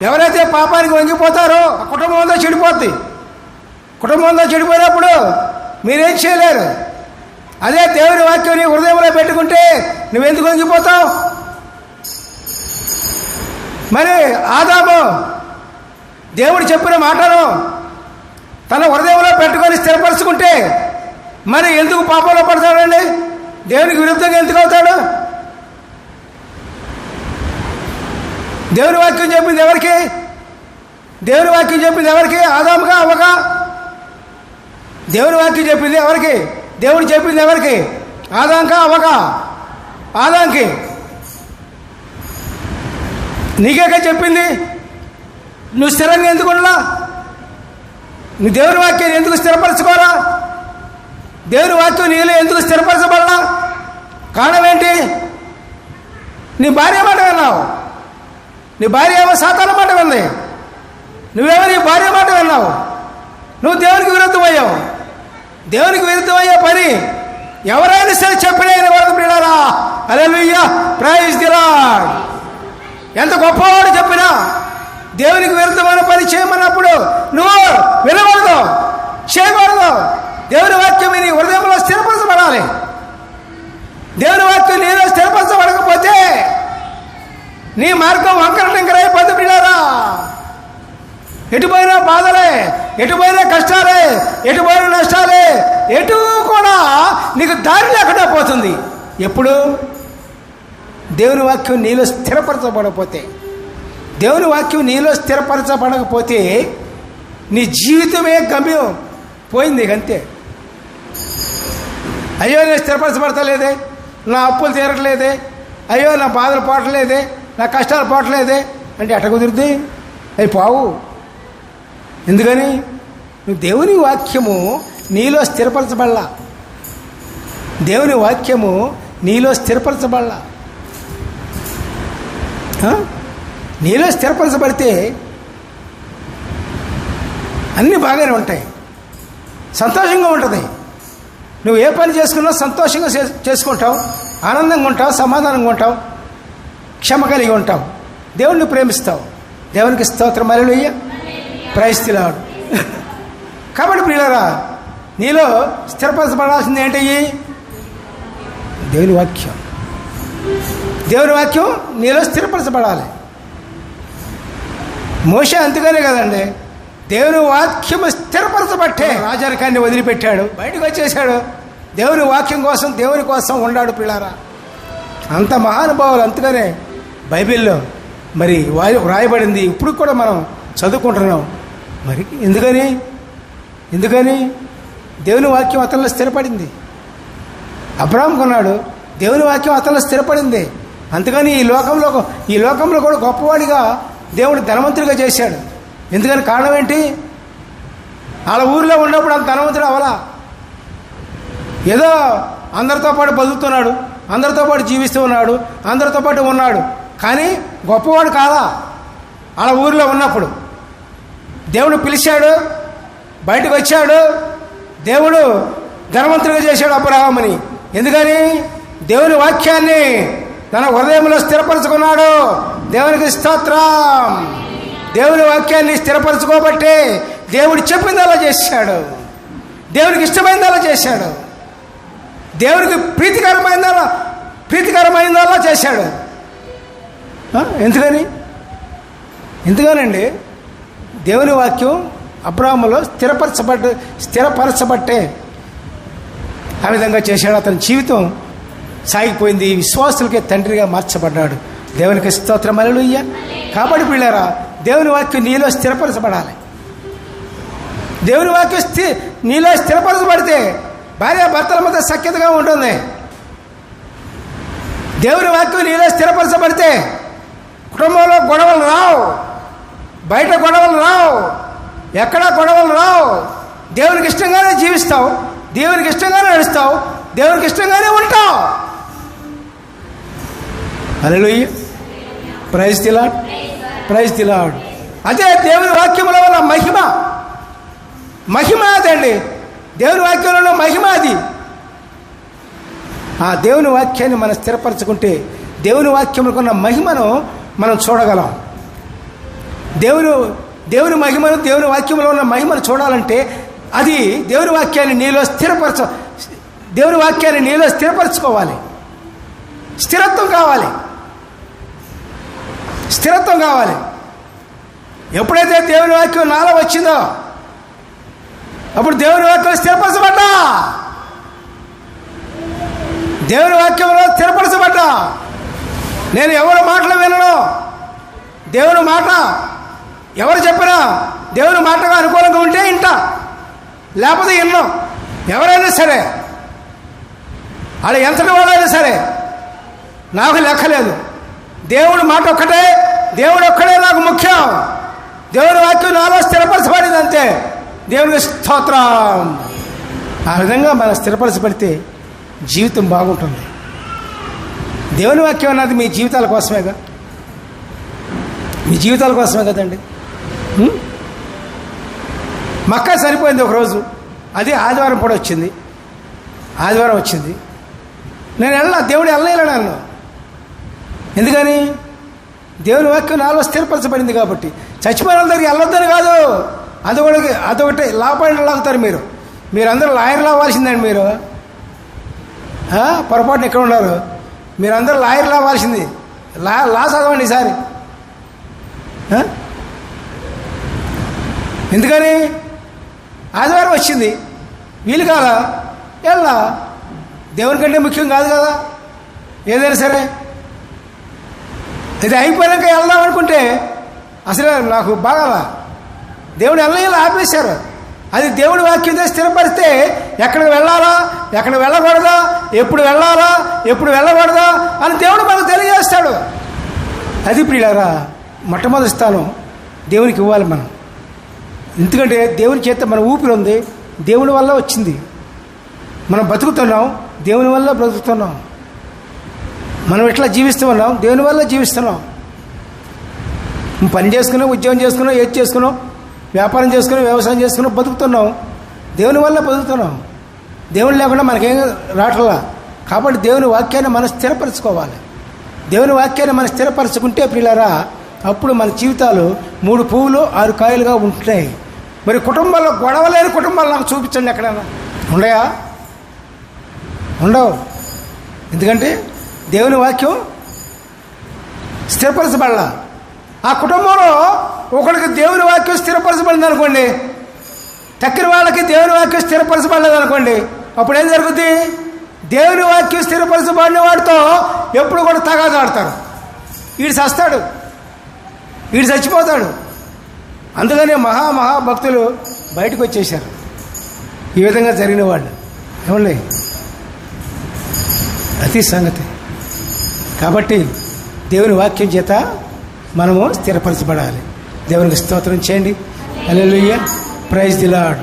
ఎవరైతే పాపానికి వంగిపోతారో ఆ కుటుంబం అంతా చెడిపోద్ది. కుటుంబం అంతా చెడిపోయినప్పుడు మీరేం చేయలేరు. అదే దేవుని వాక్యం నీ హృదయంలో పెట్టుకుంటే నువ్వెందుకు వంగిపోతావు? మరి ఆదాము దేవుడు చెప్పిన మాటను తన హృదయంలో పెట్టుకొని స్థిరపరుచుకుంటే మరి ఎందుకు పాపంలో పడతాడండి? దేవునికి విరుద్ధంగా ఎందుకు అవుతాడు? దేవుని వాక్యం చెప్పింది ఎవరికి? దేవుని వాక్యం చెప్పింది ఎవరికి? ఆదాముగా అవ్వగా దేవుని వాక్యం చెప్పింది ఎవరికి? దేవుడు చెప్పింది ఎవరికి? ఆదాంకా అవ్వగా ఆదాంకి. నీకేగా చెప్పింది? నువ్వు స్థిరంగా ఎందుకు ఉండలా? నువ్వు దేవుని వాక్యాన్ని ఎందుకు స్థిరపరచుకోరా దేవుని వాక్యం నీలో ఎందుకు స్థిరపరచబడలా? కారణం ఏంటి? నీ భార్య మాట విన్నావు. నీ భార్య ఏమో సాతాన మాట వింది నువ్వేమో నీ భార్య మాట విన్నావు. నువ్వు దేవునికి విరుద్ధమయ్యావు. దేవునికి విరుద్ధమయ్యే పని ఎవరైనా సరే చెప్పిన వరద ప్రియులారా అదే ప్రైజ్ దిలాడ్ ఎంత గొప్పవాడు చెప్పినా దేవునికి విరుద్ధమైన పని చేయమన్నప్పుడు నువ్వు వినకూడదు చేయకూడదు. దేవుని వాక్యం నీ హృదయంలో స్థిరపరచబడాలి దేవుని వాక్యం నీలో స్థిరపరచబడకపోతే నీ మార్గం వంకర టింకర బిడారా ఎటుపోయినా బాధలే ఎటుపోయినా కష్టాలే ఎటుపోయిన నష్టాలే ఎటు కూడా నీకు దారి లేకుండా పోతుంది. ఎప్పుడు? దేవుని వాక్యం నీలో స్థిరపరచబడకపోతే దేవుని వాక్యం నీలో స్థిరపరచబడకపోతే నీ జీవితమే గమ్యం పోయింది అంతే. అయ్యో నేను స్థిరపరచబడతలేదే నా అప్పులు తీరట్లేదే అయ్యో నా బాధలు పోవట్లేదే నా కష్టాలు పోవట్లేదే. అంటే ఎట్ట కుదురుద్ది? అవి పావు. ఎందుకని? నువ్వు దేవుని వాక్యము నీలో స్థిరపరచబడలా. దేవుని వాక్యము నీలో స్థిరపరచబడలా. నీలో స్థిరపరచబడితే అన్నీ బాగానే ఉంటాయి. సంతోషంగా ఉంటుంది. నువ్వు ఏ పని చేసుకున్నా సంతోషంగా చే- చేసుకుంటావు. ఆనందంగా ఉంటావు సమాధానంగా ఉంటావు. క్షమ కలిగి ఉంటావు. దేవుణ్ణి ప్రేమిస్తావు. దేవునికి స్తోత్రం అలెలుయ్య ప్రయస్తిలాడు కాబట్టి ప్రియులరా నీలో స్థిరపరచబడాల్సింది ఏంటి? దేవుని వాక్యం. దేవుని వాక్యం నీలో స్థిరపరచబడాలి. మోష అంతగానే కదండి దేవుని వాక్యం స్థిరపరచబట్టే రాజరికాన్ని వదిలిపెట్టాడు. బయటకు వచ్చేసాడు దేవుని వాక్యం కోసం దేవుని కోసం ఉన్నాడు పిల్లారా అంత మహానుభావులు అంతగానే బైబిల్లో మరి వాయి- వ్రాయబడింది. ఇప్పుడు కూడా మనం చదువుకుంటున్నాం. మరి ఎందుకని? ఎందుకని? దేవుని వాక్యం అతనిలో స్థిరపడింది. అబ్రాహం కొన్నాడు. దేవుని వాక్యం అతనిలో స్థిరపడింది. అందుకని ఈ లోకంలో ఈ లోకంలో కూడా గొప్పవాడిగా దేవుడు ధనవంతుడిగా చేశాడు. ఎందుకని కారణం ఏంటి? వాళ్ళ ఊరిలో ఉన్నప్పుడు అంత ధనవంతుడు అవలా ఏదో అందరితో పాటు బతుకుతున్నాడు అందరితో పాటు జీవిస్తూ ఉన్నాడు అందరితో పాటు ఉన్నాడు. కానీ గొప్పవాడు కాదా? అలా ఊరిలో ఉన్నప్పుడు. దేవుడు పిలిచాడు బయటకు వచ్చాడు దేవుడు ధనవంతుడిగా చేశాడు అబ్రహామని. ఎందుకని? దేవుని వాక్యాన్ని తన హృదయంలో స్థిరపరచుకున్నాడు. దేవునికి స్తోత్రం. దేవుని వాక్యాన్ని స్థిరపరచుకోబట్టే దేవుడు చెప్పింది అలా చేశాడు. దేవునికి ఇష్టమైందలా చేశాడు. దేవునికి ప్రీతికరమైందలా ప్రీతికరమైందలా చేశాడు. ఎందుకని? ఎందుకనండి? దేవుని వాక్యం అబ్రాహ్మలో స్థిరపరచబడ్డ స్థిరపరచబట్టే ఆ విధంగా చేశాడు. అతని జీవితం సాగిపోయింది. విశ్వాసులకే తండ్రిగా మార్చబడ్డాడు. దేవునికి స్తోత్రం. అలలుయ్య కాబట్టి పిల్లారా దేవుని వాక్యం నీలో స్థిరపరచబడాలి. దేవుని వాక్యం స్థి నీలో స్థిరపరచబడితే భార్య భర్తల మధ్య సఖ్యతగా ఉంటుంది. దేవుని వాక్యం నీలో స్థిరపరచబడితే కుటుంబంలో గొడవలు రావు. బయట గొడవలు రావు. ఎక్కడా గొడవలు రావు. దేవునికి ఇష్టంగానే జీవిస్తావు. దేవునికి ఇష్టంగానే నడుస్తావు. దేవునికి ఇష్టంగానే ఉంటావు. Hallelujah praise the Lord praise the Lord అదే దేవుని వాక్యముల వల్ల మహిమ. మహిమ అదండి. దేవుని వాక్యంలో ఉన్న మహిమ అది. ఆ దేవుని వాక్యాన్ని మనం స్థిరపరచుకుంటే దేవుని వాక్యములకున్న మహిమను మనం చూడగలం. దేవుని దేవుని మహిమను దేవుని వాక్యంలో ఉన్న మహిమను చూడాలంటే అది దేవుని వాక్యాన్ని నీలో స్థిరపరచ దేవుని వాక్యాన్ని నీలో స్థిరపరచుకోవాలి. స్థిరత్వం కావాలి. స్థిరత్వం కావాలి. ఎప్పుడైతే దేవుని వాక్యం నాలో వచ్చిందో అప్పుడు దేవుని వాక్యం స్థిరపరచబడ్డా. దేవుని వాక్యంలో స్థిరపరచబడ్డా. నేను ఎవరి మాటలు వినను? దేవుని మాట ఎవరు చెప్పినా దేవుని మాటగా అనుకూలంగా ఉంటే ఇంట. లేకపోతే విన్నాం. ఎవరైనా సరే అలా ఎంతటి వాళ్ళైనా సరే నాకు లెక్కలేదు దేవుడి మాట ఒక్కటే దేవుడు ఒక్కడే నాకు ముఖ్యం. దేవుడి వాక్యం నాలో స్థిరపరచబడింది అంతే. దేవునికి స్తోత్రం. ఆ విధంగా మనం స్థిరపరచబడితే జీవితం బాగుంటుంది. దేవుని వాక్యం అన్నది మీ జీవితాల కోసమేగా? మీ జీవితాల కోసమే కదండి? మక్కా మక్క సరిపోయింది ఒకరోజు. అది ఆదివారం కూడా వచ్చింది. ఆదివారం వచ్చింది. నేను వెళ్ళా దేవుడు వెళ్ళలేను నన్ను ఎందుకని? దేవుని వాక్యం నాలో స్థిరపరచబడింది కాబట్టి. చచ్చిపోయిన వాళ్ళ దగ్గరికి వెళ్ళొద్దని కాదు. అదొకటి అదొకటి లాపాయిన లాగుతారు మీరు. మీరందరూ లాయర్లు అవ్వాల్సిందండి మీరు. పొరపాటున ఎక్కడ ఉన్నారు. మీరందరూ లాయర్లు అవ్వాల్సింది. లా లా చదవండి ఈసారి. ఎందుకని? ఆదివారం వచ్చింది. వీలు కాదా? ఎలా దేవుని కంటే ముఖ్యం కాదు కదా? ఏదైనా సరే. ఇది అయిపోయాక వెళ్దాం అనుకుంటే అసలు నాకు బాగాలా దేవుడు వెళ్ళ ఆపేశారు. అది దేవుడి వాక్యం స్థిరపరిస్తే ఎక్కడికి వెళ్ళాలా? ఎక్కడ వెళ్ళకూడదా? ఎప్పుడు వెళ్ళాలా? ఎప్పుడు వెళ్ళకూడదా? అని దేవుడు మనకు తెలియజేస్తాడు. అది ప్రియులారా మొట్టమొదటి స్థానం దేవునికి ఇవ్వాలి మనం. ఎందుకంటే దేవుని చేత మన ఊపిరి ఉంది దేవుని వల్ల వచ్చింది. మనం బతుకుతున్నాం దేవుని వల్ల బ్రతుకుతున్నాం. మనం ఎట్లా జీవిస్తూ ఉన్నాం దేవుని వల్ల జీవిస్తున్నాం. పని చేసుకున్నాం ఉద్యోగం చేసుకున్నావు ఏది చేసుకున్నాం వ్యాపారం చేసుకుని వ్యవసాయం చేసుకుని బతుకుతున్నాం. దేవుని వల్ల బతుకుతున్నాం. దేవుని లేకుండా మనకేం రావట్లా కాబట్టి దేవుని వాక్యాన్ని మనం స్థిరపరచుకోవాలి. దేవుని వాక్యాన్ని మనం స్థిరపరచుకుంటే పిల్లరా అప్పుడు మన జీవితాలు మూడు పువ్వులు ఆరు కాయలుగా ఉంటున్నాయి. మరి కుటుంబంలో గొడవ లేని కుటుంబాలు నాకు చూపించండి ఎక్కడైనా. ఉండయా? ఉండవు. ఎందుకంటే దేవుని వాక్యం స్థిరపరచబడాల? ఆ కుటుంబంలో ఒకరికి దేవుని వాక్యం స్థిరపరచబడింది అనుకోండి తక్కిన వాళ్ళకి దేవుని వాక్యం స్థిరపరచబడలేదు అనుకోండి అప్పుడు ఏం జరుగుద్ది? దేవుని వాక్యం స్థిరపరచబడిన వాడితో ఎప్పుడు కూడా తగాదు ఆడతారు వీడు చస్తాడు. వీడు చచ్చిపోతాడు. అందుకనే మహా మహా భక్తులు బయటకు వచ్చేసారు ఈ విధంగా జరిగిన వాళ్ళు. ఏమండి? అతి సంగతి. కాబట్టి దేవుని వాక్యం చేత మనము స్థిరపరచబడాలి. దేవునికి స్తోత్రం చేయండి. Hallelujah praise the lord